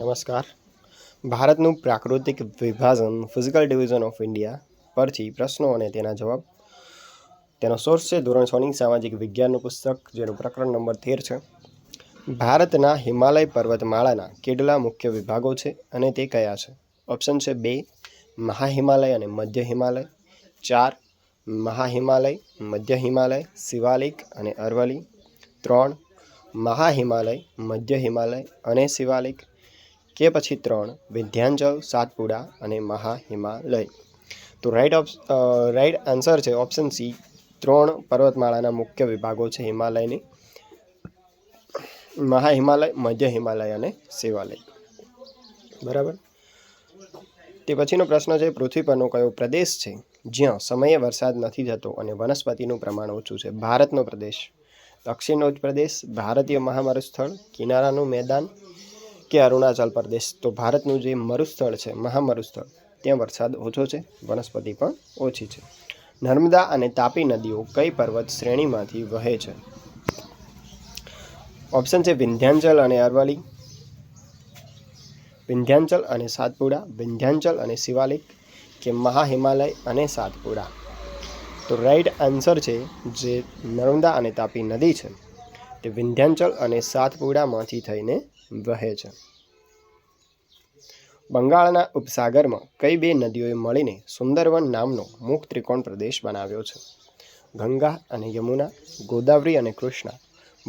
નમસ્કાર. ભારતનું પ્રાકૃતિક વિભાજન ફિઝિકલ ડિવિઝન ઓફ ઇન્ડિયા પરથી પ્રશ્નો અને તેના જવાબ. તેનો સોર્સ છે ધોરણ છની સામાજિક વિજ્ઞાનનું પુસ્તક, જેનું પ્રકરણ નંબર તેર છે. ભારતના હિમાલય પર્વતમાળાના કેટલા મુખ્ય વિભાગો છે અને તે કયા છે? ઓપ્શન છે બે, મહાહિમાલય અને મધ્ય હિમાલય. ચાર, મહાહિમાલય, મધ્ય હિમાલય, શિવાલિક અને અરવલી ત્રણ, મહાહિમાલય, મધ્ય હિમાલય અને શિવાલિક. કે પછી ત્રણ વિંધ્યાંચલ, સાતપુડા અને મહાહિમાલય. તો રાઈટ ઓપ્શ રાઈટ આન્સર છે ઓપ્શન સી ત્રણ પર્વતમાળાના મુખ્ય વિભાગો છે હિમાલયની. મહાહિમાલય, મધ્ય હિમાલય અને શિવાલય. બરાબર? તે પછીનો પ્રશ્ન છે, પૃથ્વી પરનો કયો પ્રદેશ છે? જ્યાં સમયે વરસાદ નથી થતો અને વનસ્પતિનું પ્રમાણ ઓછું છે. ભારતનો પ્રદેશ. દક્ષિણનો પ્રદેશ. ભારતીય મહામરુસ્થળ કિનારાનું મેદાન. કે અરુણાચલ પ્રદેશ? તો ભારતનું જે મરુસ્થળ છે, મહામરુસ્થળ, ત્યાં વરસાદ ઓછો છે, વનસ્પતિ પણ ઓછી છે. નર્મદા અને તાપી નદીઓ કઈ પર્વત શ્રેણીમાંથી વહે છે? ઓપ્શન છે વિંધ્યાંચલ અને અરવલી વિંધ્યાંચલ અને સાતપુડા, વિંધ્યાંચલ અને શિવાલિક કે મહાહિમાલય અને સાતપુડા? તો રાઈટ આન્સર છે જે નર્મદા અને તાપી નદી છે. તે વિંધ્યાંચલ અને સાતપુડામાંથી થઈને વહે છે. બંગાળના ઉપસાગરમાં કઈ બે નદીઓએ મળીને સુંદરવન નામનો મુખ ત્રિકોણ પ્રદેશ બનાવ્યો છે? ગંગા અને યમુના, ગોદાવરી અને કૃષ્ણા,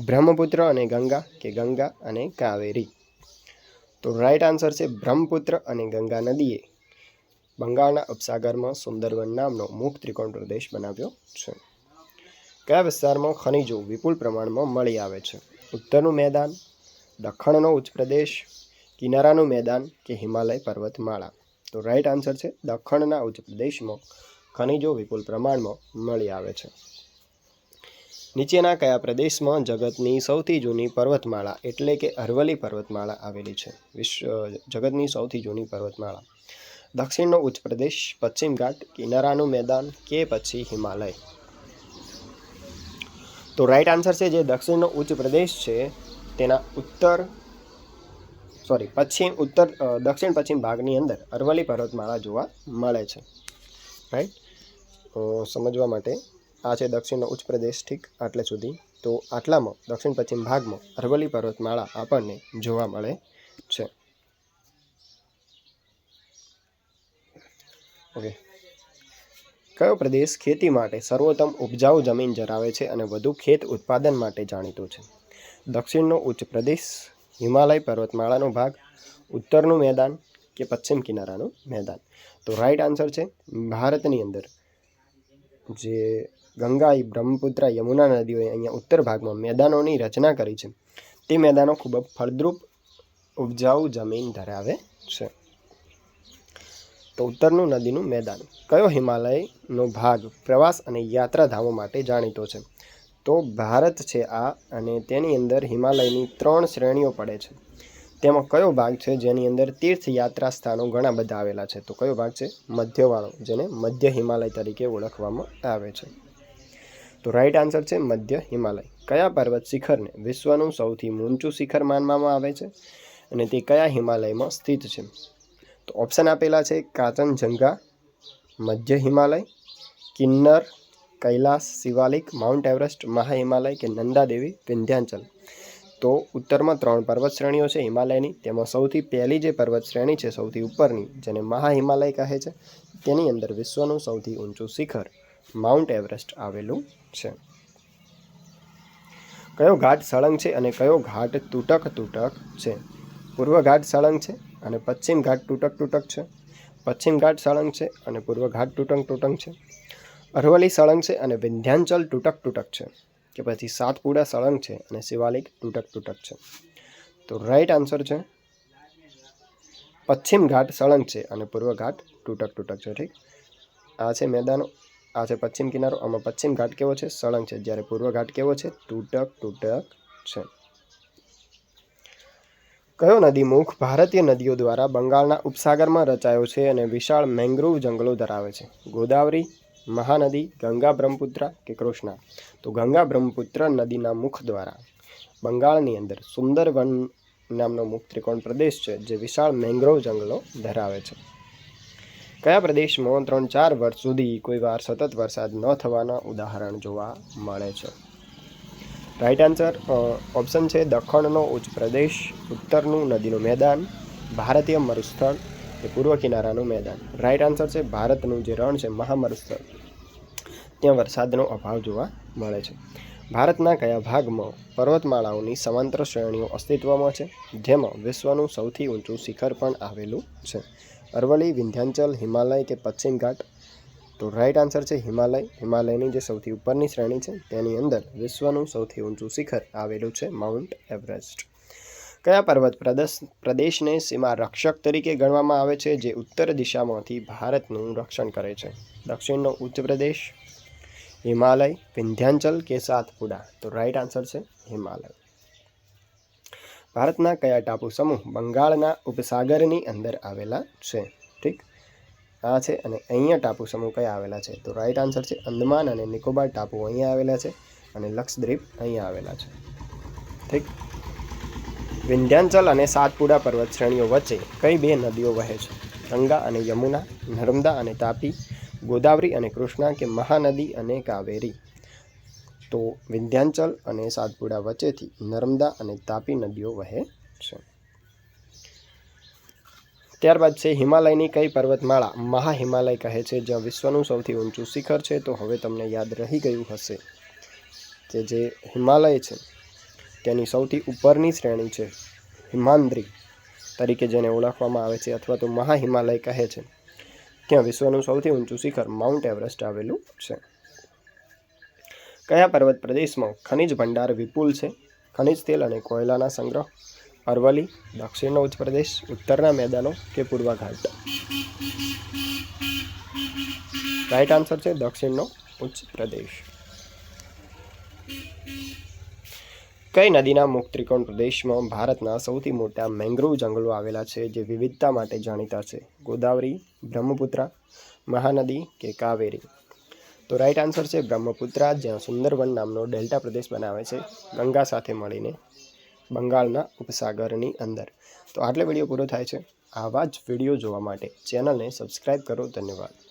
બ્રહ્મપુત્ર અને ગંગા કે ગંગા અને કાવેરી? તો રાઈટ આન્સર છે બ્રહ્મપુત્ર અને ગંગા નદીએ બંગાળના ઉપસાગરમાં સુંદરવન નામનો મુખ ત્રિકોણ પ્રદેશ બનાવ્યો છે. કયા વિસ્તારમાં ખનિજો વિપુલ પ્રમાણમાં મળી આવે છે? ઉત્તરનું મેદાન દખણનો ઉચ્ચ પ્રદેશ, કિનારાનું મેદાન કે હિમાલય પર્વતમાળા? તો રાઈટ આન્સર છે દખણના ઉચ્ચ પ્રદેશમાં ખનિજો વિપુલ પ્રમાણમાં મળી આવે છે. નીચેના કયા પ્રદેશમાં જગતની સૌથી જૂની પર્વતમાળા એટલે કે અરવલ્લી પર્વતમાળા આવેલી છે? વિશ્વ, જગતની સૌથી જૂની પર્વતમાળા. દક્ષિણનો ઉચ્ચ પ્રદેશ, પશ્ચિમ ઘાટ, કિનારાનું મેદાન કે પછી હિમાલય? તો રાઈટ આન્સર છે જે દક્ષિણનો ઉચ્ચ પ્રદેશ છે તેના ઉત્તર સોરી પશ્ચિમ, ઉત્તર દક્ષિણ, પશ્ચિમ ભાગની અંદર અરવલ્લી પર્વતમાળા જોવા મળે છે. રાઈટ સમજવા માટે આ છે દક્ષિણનો ઉચ્ચ પ્રદેશ ઠીક આટલે સુધી. તો આટલામાં દક્ષિણ, પશ્ચિમ ભાગમાં અરવલ્લી પર્વતમાળા આપણને જોવા મળે છે. ઓકે કયો પ્રદેશ ખેતી માટે સર્વોત્તમ ઉપજાઉ જમીન ધરાવે છે અને વધુ ખેત ઉત્પાદન માટે જાણીતો છે? દક્ષિણનો ઉચ્ચ પ્રદેશ, હિમાલય પર્વતમાળાનો ભાગ, ઉત્તરનું મેદાન કે પશ્ચિમ કિનારાનું મેદાન. તો રાઈટ આન્સર છે ભારતની અંદર. જે ગંગા, બ્રહ્મપુત્ર, યમુના નદીઓએ અહીંયા ઉત્તર ભાગમાં મેદાનોની રચના કરી છે. તે મેદાનો ખૂબ જ ફળદ્રુપ ઉપજાઉ જમીન ધરાવે છે. તો ઉત્તરનું નદીનું મેદાન કયો હિમાલયનો ભાગ, પ્રવાસ અને યાત્રાધામો માટે જાણીતો છે? તો ભારત છે આ અને તેની અંદર હિમાલયની ત્રણ શ્રેણીઓ પડે છે. તેમાં કયો ભાગ છે જેની અંદર તીર્થયાત્રા સ્થાનો ઘણા બધા આવેલા છે? તો કયો ભાગ છે? મધ્યવાળો, જેને મધ્ય હિમાલય તરીકે ઓળખવામાં આવે છે. તો રાઈટ આન્સર છે મધ્ય હિમાલય. કયા પર્વત શિખરને વિશ્વનું સૌથી ઊંચું શિખર માનવામાં આવે છે અને તે કયા હિમાલયમાં સ્થિત છે? તો ઓપ્શન આપેલા છે કાંચનજંગા, મધ્ય હિમાલય, કિન્નર કૈલાસ, શિવાલિક, માઉન્ટ એવરેસ્ટ, મહાહિમાલય કે નંદાદેવી વિંધ્યાંચલ. તો ઉત્તરમાં ત્રણ પર્વત શ્રેણીઓ છે, હિમાલયની. તેમાં સૌથી પહેલી જે પર્વત શ્રેણી છે, સૌથી ઉપરની, જેને મહાહિમાલય કહે છે, તેની અંદર વિશ્વનું સૌથી ઊંચું શિખર, માઉન્ટ એવરેસ્ટ આવેલું છે. કયો ઘાટ સળંગ છે અને કયો ઘાટ તૂટક તૂટક છે? પૂર્વ ઘાટ સળંગ છે અને પશ્ચિમ ઘાટ તૂટક તૂટક છે. પશ્ચિમ ઘાટ સળંગ છે અને પૂર્વ ઘાટ તૂટક તૂટક છે. અરવલ્લી સળંગ છે અને વિંધ્યાંચલ તૂટક તૂટક છે. કે પછી સાતપુડા સળંગ છે અને શિવાલિક તૂટક તૂટક છે. તો રાઈટ આન્સર છે, પશ્ચિમ ઘાટ સળંગ છે અને પૂર્વ ઘાટ તૂટક તૂટક છે. ઠીક? આ છે મેદાનો, આ છે પશ્ચિમ કિનારો, આમાં પશ્ચિમ ઘાટ કેવો છે? સળંગ છે. જ્યારે પૂર્વ ઘાટ કેવો છે? તૂટક તૂટક છે. કયો નદી મુખ ભારતીય નદીઓ દ્વારા બંગાળના ઉપસાગરમાં રચાયો છે અને વિશાળ મેંગ્રોવ જંગલો ધરાવે છે? ગોદાવરી મહાનદી ગંગા બ્રહ્મપુત્ર કે કૃષ્ણા? તો ગંગા બ્રહ્મપુત્ર નદીના મુખ દ્વારા. બંગાળની અંદર સુંદરવન નામનો મુખ ત્રિકોણ પ્રદેશ છે, જે વિશાળ મેંગ્રોવ જંગલો ધરાવે છે. કયા પ્રદેશમાં ત્રણ ચાર વર્ષ સુધી કોઈ વાર સતત વરસાદ ન થવાના ઉદાહરણ જોવા મળે છે? રાઈટ આન્સર ઓપ્શન છે દખણનો ઉચ્ચ પ્રદેશ, ઉત્તરનું નદીનું મેદાન, ભારતીય મરુસ્થળ એ પૂર્વ કિનારાનું મેદાન. રાઈટ આન્સર છે, ભારતનું જે રણ છે મહામરુસ્થળ ત્યાં વરસાદનો અભાવ જોવા મળે છે. ભારતના કયા ભાગમાં પર્વતમાળાઓની સમાંતર શ્રેણીઓ અસ્તિત્વમાં છે? જેમાં વિશ્વનું સૌથી ઊંચું શિખર પણ આવેલું છે. અરવલ્લી, વિંધ્યાંચલ, હિમાલય કે પશ્ચિમ ઘાટ? તો રાઈટ આન્સર છે, હિમાલય. હિમાલયની જે સૌથી ઉપરની શ્રેણી છે, તેની અંદર વિશ્વનું સૌથી ઊંચું શિખર આવેલું છે માઉન્ટ એવરેસ્ટ કયા પર્વત પ્રદેશ, પ્રદેશને સીમા રક્ષક તરીકે ગણવામાં આવે છે, જે ઉત્તર દિશામાંથી ભારતનું રક્ષણ કરે છે? દક્ષિણનો ઉચ્ચ પ્રદેશ, હિમાલય, વિંધ્યાંચલ કે સાતપુડા? તો રાઈટ આન્સર છે હિમાલય. ભારતના કયા ટાપુ સમૂહ બંગાળના ઉપસાગરની અંદર આવેલા છે? ઠીક? આ છે અને અહીંયા ટાપુ સમૂહ કયા આવેલા છે? તો રાઈટ આન્સર છે અંદમાન અને નિકોબાર ટાપુ અહીંયા આવેલા છે અને લક્ષદ્વીપ અહીંયા આવેલા છે. ઠીક? વિંધ્યાચલ અને સાતપુડા પર્વત શ્રેણીઓ વચ્ચે કઈ બે નદીઓ વહે છે? ગંગા અને યમુના, નર્મદા અને તાપી, ગોદાવરી અને કૃષ્ણા કે મહાનદી અને કાવેરી? તો વિંધ્યાંચલ અને સાતપુડા વચ્ચેથી નર્મદા અને તાપી નદીઓ વહે છે. ત્યારબાદ છે હિમાલયની કઈ પર્વતમાળા મહા હિમાલય કહે છે, જ્યાં વિશ્વનું સૌથી ઊંચું શિખર છે? તો હવે તમને યાદ રહી ગયું હશે કે જે હિમાલય છે તેની સૌથી ઉપરની શ્રેણી છે. હિમાંદ્રી તરીકે જેને ઓળખવામાં આવે છે અથવા તો મહા હિમાલય કહે છે. ત્યાં વિશ્વનું સૌથી ઊંચું શિખર માઉન્ટ એવરેસ્ટ આવેલું છે. કયા પર્વત પ્રદેશમાં ખનિજ ભંડાર વિપુલ છે? ખનિજ તેલ અને કોયલાના સંગ્રહ અરવલી દક્ષિણનો ઉચ્ચ પ્રદેશ, ઉત્તરના મેદાનો કે પૂર્વ ઘાટ? રાઈટ આન્સર છે દક્ષિણનો ઉચ્ચ પ્રદેશ. કઈ નદીના મુક્ત ત્રિકોણ પ્રદેશમાં ભારતના સૌથી મોટા મેંગ્રોવ જંગલો આવેલા છે જે વિવિધતા માટે જાણીતા છે? ગોદાવરી, બ્રહ્મપુત્રા, મહાનદી કે કાવેરી? તો રાઈટ આન્સર છે બ્રહ્મપુત્રા, જ્યાં સુંદરવન નામનો ડેલ્ટા પ્રદેશ બનાવે છે, ગંગા સાથે મળીને બંગાળના ઉપસાગરની અંદર. તો આટલે વીડિયો પૂરો થાય છે. આવા જ વીડિયો જોવા માટે ચેનલને સબસ્ક્રાઈબ કરો. ધન્યવાદ.